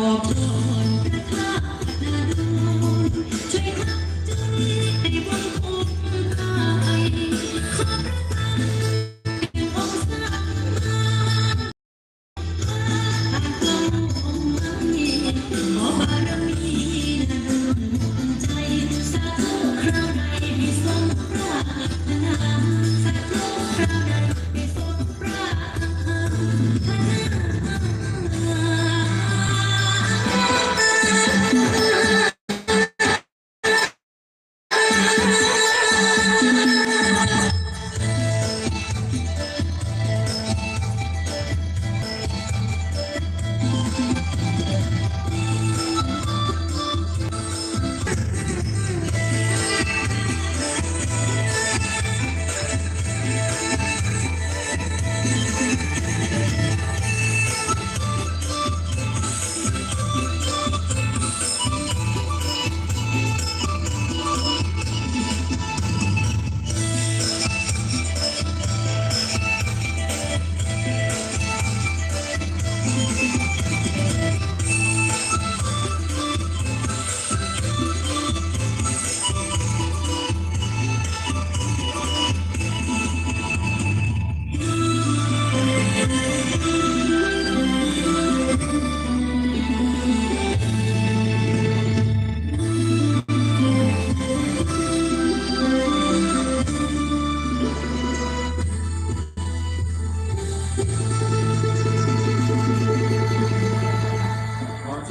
พร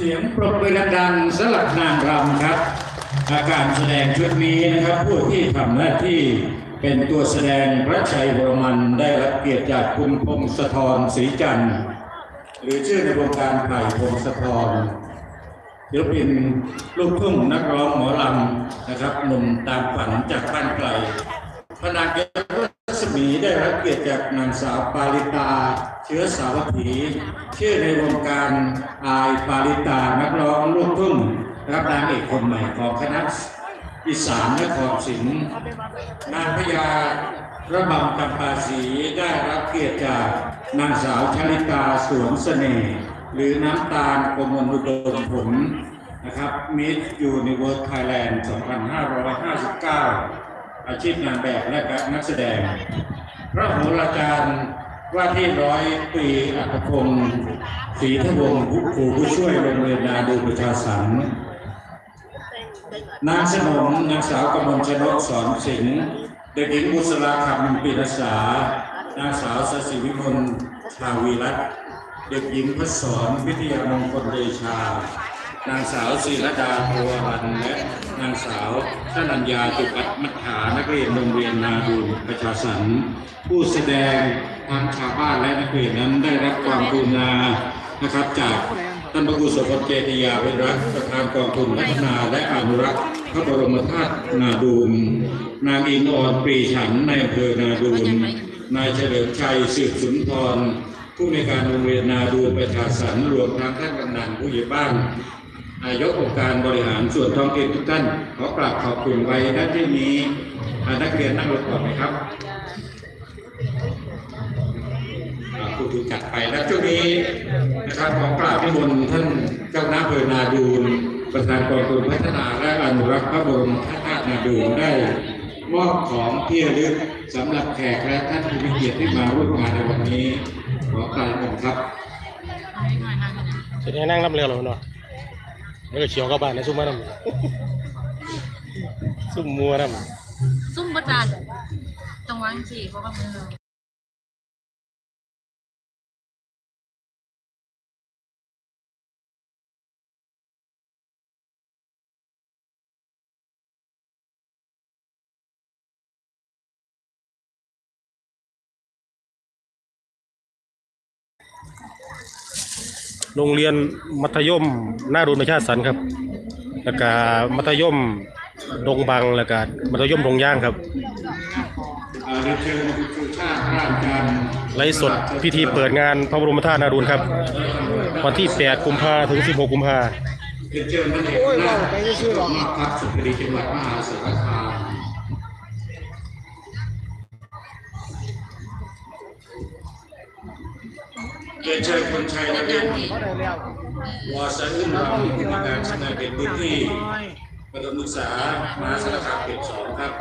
เสียงปรบมือดังๆสำหรับนางรำครับ อาการแสดงชุดนี้นะครับ ผู้ที่ทำหน้าที่เป็นตัวแสดงพระชัยวรมันได้รับเกียรติจากคุณพงศธรศรีจันทร์หรือชื่อในวงการไผ่พงศธรศิลปินลูกทุ่งนักร้องหมอลำนะครับหนุ่มตามฝันจากบ้านไกลพนางเกศรัศมีได้รับเกียรติจากนางสาวปาริตา เชื้อสาวถีชื่อในวงการ อายปาริตานักร้องลูกทุ่งรับนางเอกคนใหม่ของคณะอีสานนครศิลป์นางพญาระบำจำปาสีได้รับเกียรติจากนางสาวชลิตาสวนเสน่ห์หรือน้ำตาลกมลอุดมผลนะครับมิสยูนิเวิร์สไทยแลนด์ 2559 อาชีพนางแบบและนักแสดง พระโหราจารย์ ว่าที่ร้อยตรีอัครพงศ์ศรีทวงศ์ผู้ครูผู้ช่วยโรงเรียนนาดูประชาสันต์นางสนมนางสาวกมลชนกสอนสิงห์เด็กหญิงบุษราคำปีรษานางสาวสศิวิมลชาวีรัตนเด็กหญิงพัศรวิทยามงคลเดชา นางสาวศิรดาโพรัน และนางสาวชนัญญาจุปัตมัฏฐานักเรียนโรงเรียนนาดูลประชาสันต์ผู้แสดงทั้งชาวบ้านและนักเรียนนั้นได้รับความกรุณานะครับจากท่านพระครูสุพจน์เจติยาเวรัตประธานกองทุนพัฒนาและอนุรักษ์พระบรมธาตุนาดูลนางอินออนปรีฉันในอำเภอนาดูลนายเฉลิมชัยสืบสุนทรผู้ในการโรงเรียนนาดูประชาสันต์รวมทั้งท่านกำนันผู้ใหญ่บ้าน นายกองค์การบริหารส่วนท้องถิ่นทุกท่านขอกราบขอบคุณไว้ณที่นี้นักเรียนนั่งรถก่อนไหมครับผู้ถูกจัดไปและช่วงนี้นะครับขอกราบที่บนท่านเจ้าหน้าอำเภอนาดูลประธานกองทุนพัฒนาและอนุรักษ์พระบรมธาตุนาดูลได้มอบของที่ระลึกสำหรับแขกและท่านผู้มีเกียรติที่มาร่วมงานในวันนี้ขอกราบขอบคุณครับจะได้นั่งน้ำเรือหรอเนาะ แล้วก็เชียวกับบ้านนะซุ่มมาน้ำซุ่มมัวน้ำซุ่มประจานจังหวะสี่เขาะว่ามือ โรงเรียนมัธยมหน้ารุนประชาสันครับ แล้วก็มัธยมดงบังแล้วก็มัธยมดงย่างครับไลฟ์สดพิธีเปิดงานพระบรมธาตุนารุนครับ วันที่ 8 กุมภาถึง 16 กุมภาเรียนเชิญท่านเอกราชมากครับสุขดีจังหวัดมหาสารคาม เรีรียนเชิญคนชัยนเรศวอสอึ้นรำผู้ในวยการสำนักเขตพื้นที่ประถมศึกษามหาสารคามเขตสองครับ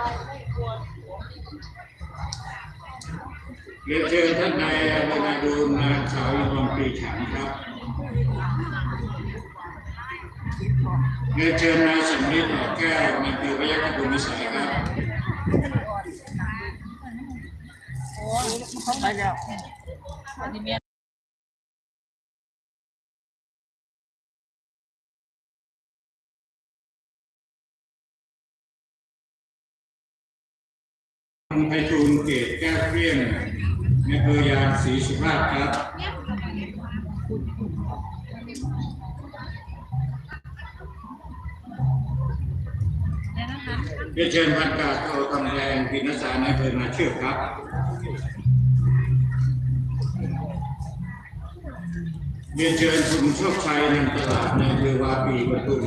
เรียนเชิญท่านนายอำเภอนาดูนนางสาวยงปรีฉันครับเรียนเชิญนายสมฤทธิ์หอแก้วในคือพยัคฆ์บุญวิสัยครับอันนี้เมีย คุณไพฑูรย์เกตแก้วเปรี้ยงในอำเภอยางศรีสุภาพครับเรียนเชิญพันกาโตคำแรงพินสารในอำเภอนาเชื่อครับเรียนเชิญคุณโชคชัยนันตลาดในอำเภอวาปีปทุม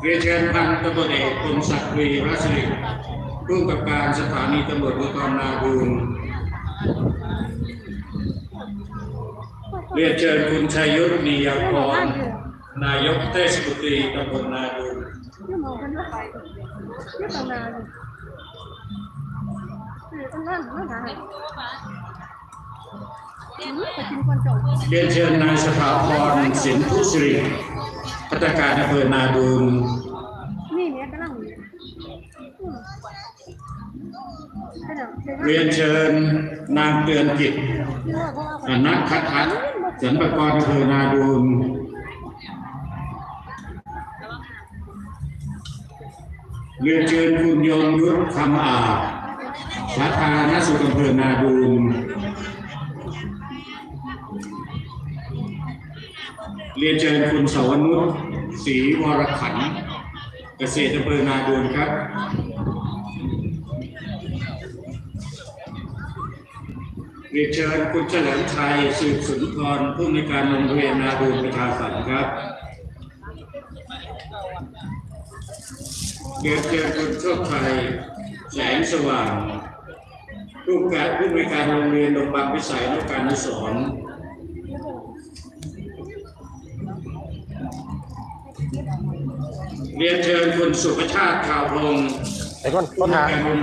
เรียนเชิญพันตำรวจเอกคมศักดิ์วีรัศริผู้กับการสถานีตำรวจภูธรนาดูนเรียนเชิญคุณชัยยุทธมียากรนายกเทศมนตรีตำบลนาดูน เรียนเชิญนายสถาพรสินทุสิริพัฒการอำเภอนาดูนนี่เนี่ยกลังเรียนเชิญนางเตือนกิจอนัทคัททัศน์สันปกรอำเภอนาดูนเรียนเชิญคุณยงยุทธคำอาสาธารณสุขอำเภอนาดูน เรียนเชิญคุณสวนุชศรีวรขันเกษตรอำเภอนาดูนครับ เรียนเชิญคุณเฉลิมชัยสืบสุนทรผู้ในการโรงเรียนนาดูนประชาสันครับเรียนเชิญคุณโชคชัยแสงสว่างผู้การผู้ในการโรงเรียนดงบางวิสัยนกการสรณ์ เรียนเชิญคุณสุภชาติข่าวพงศ์ไอ้ก้นต้นหางเรียน